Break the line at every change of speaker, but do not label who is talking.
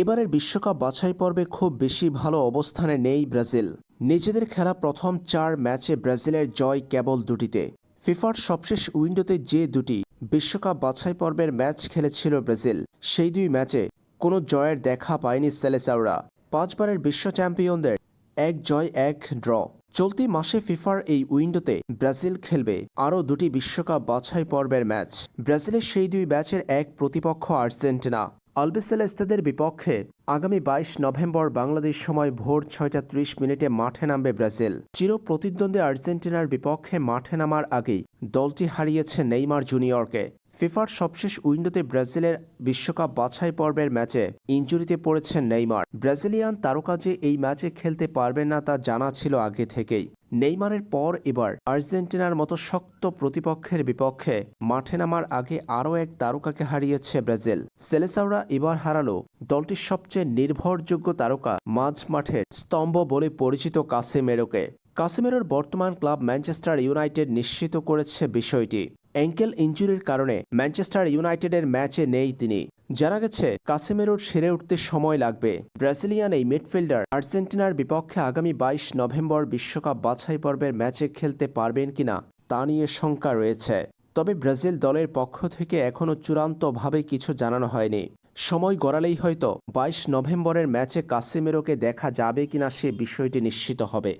এবারের বিশ্বকাপ বাছাই পর্বে খুব বেশি ভালো অবস্থানে নেই ব্রাজিল। নিজেদের খেলা প্রথম চার ম্যাচে ব্রাজিলের জয় কেবল দুটিতে। ফিফার সবশেষ উইন্ডোতে যে দুটি বিশ্বকাপ বাছাই পর্বের ম্যাচ খেলেছিল ব্রাজিল, সেই দুই ম্যাচে কোনো জয়ের দেখা পায়নি সেলেসাউরা। পাঁচবারের বিশ্ব চ্যাম্পিয়নদের এক জয়, এক ড্র। চলতি মাসে ফিফার এই উইন্ডোতে ব্রাজিল খেলবে আরও দুটি বিশ্বকাপ বাছাই পর্বের ম্যাচ। ব্রাজিলের সেই দুই ম্যাচের এক প্রতিপক্ষ আর্জেন্টিনা। আলবিসেলেস্তাদের বিপক্ষে আগামী বাইশ নভেম্বর বাংলাদেশ সময় ভোর ছয়টা ত্রিশ মিনিটে মাঠে নামবে ব্রাজিল। চির প্রতিদ্বন্দ্বী আর্জেন্টিনার বিপক্ষে মাঠে নামার আগেই দলটি হারিয়েছে নেইমার জুনিয়রকে। ফিফার সবশেষ উইন্ডোতে ব্রাজিলের বিশ্বকাপ বাছাই পর্বের ম্যাচে ইঞ্জুরিতে পড়েছেন নেইমার। ব্রাজিলিয়ান তারকা যে এই ম্যাচে খেলতে পারবেন না তা জানা ছিল আগে থেকেই। নেইমারের পর এবার আর্জেন্টিনার মতো শক্ত প্রতিপক্ষের বিপক্ষে মাঠে নামার আগে আরও এক তারকাকে হারিয়েছে ব্রাজিল। সেলেসাওরা এবার হারালো দলটির সবচেয়ে নির্ভরযোগ্য তারকা মাঝ মাঠের স্তম্ভ বলে পরিচিত কাসেমেরোকে। কাসেমেরোর বর্তমান ক্লাব ম্যানচেস্টার ইউনাইটেড নিশ্চিত করেছে বিষয়টি। অ্যাঙ্কেল ইঞ্জুরির কারণে ম্যানচেস্টার ইউনাইটেডের ম্যাচে নেই তিনি। জানা গেছে, কাসেমেরোর সেরে উঠতে সময় লাগবে। ব্রাজিলিয়ান এই মিডফিল্ডার আর্জেন্টিনার বিপক্ষে আগামী বাইশ নভেম্বর বিশ্বকাপ বাছাই পর্বের ম্যাচে খেলতে পারবেন কিনা, তা নিয়ে শঙ্কা রয়েছে। তবে ব্রাজিল দলের পক্ষ থেকে এখনও চূড়ান্তভাবে কিছু জানানো হয়নি। সময় গড়ালেই হয়তো বাইশ নভেম্বরের ম্যাচে কাসেমেরোকে দেখা যাবে কিনা সে বিষয়টি নিশ্চিত হবে।